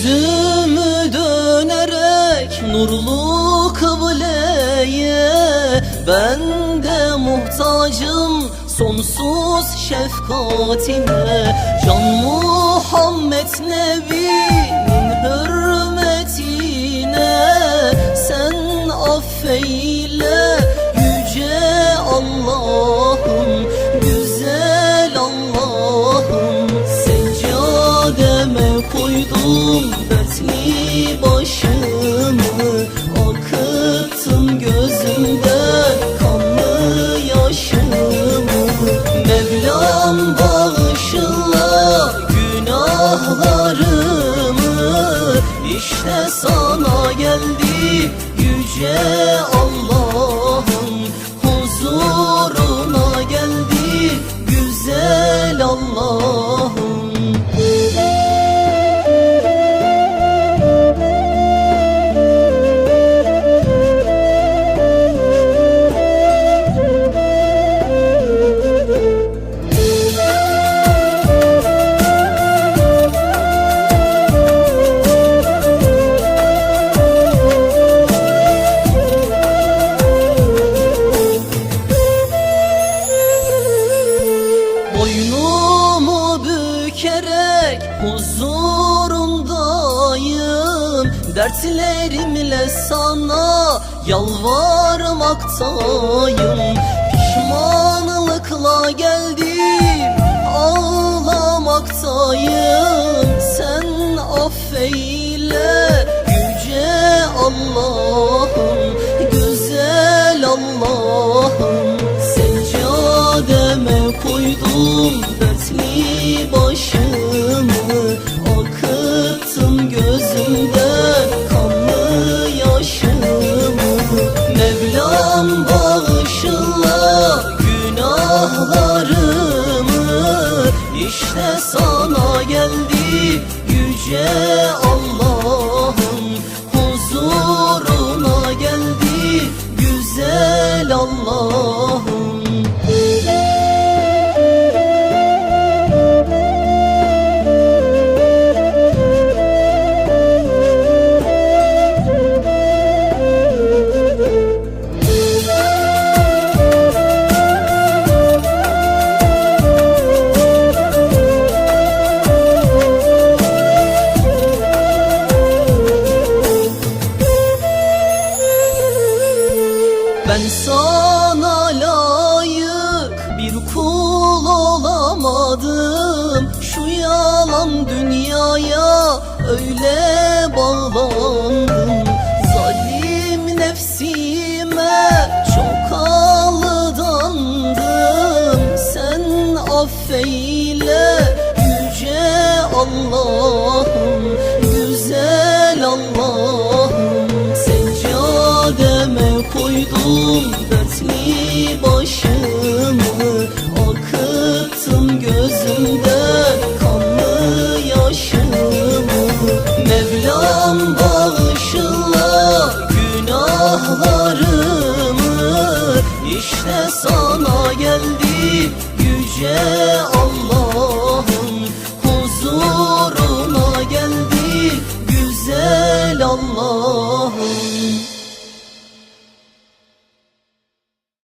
Yüzümü dönerek nurlu kıbleye Ben de muhtacım sonsuz şefkatine Can Muhammed Nebi'nin hür sana geldi yüce Allah'ım huzurundayım Dertlerimle sana yalvarmaktayım. Pişmanlıkla geldim ağlamaktayım. Sen affeyle yüce Allah'ım günahlarımı İşte sana geldi yüce Allah'ım kul olamadım. Şu yalan dünyaya öyle bağlandım. Zalim nefsime çok aldandım. Sen affeyle yüce Allah'ım Güzel Allah'ım. Seccademe koydum İşte sana geldi yüce Allah'ım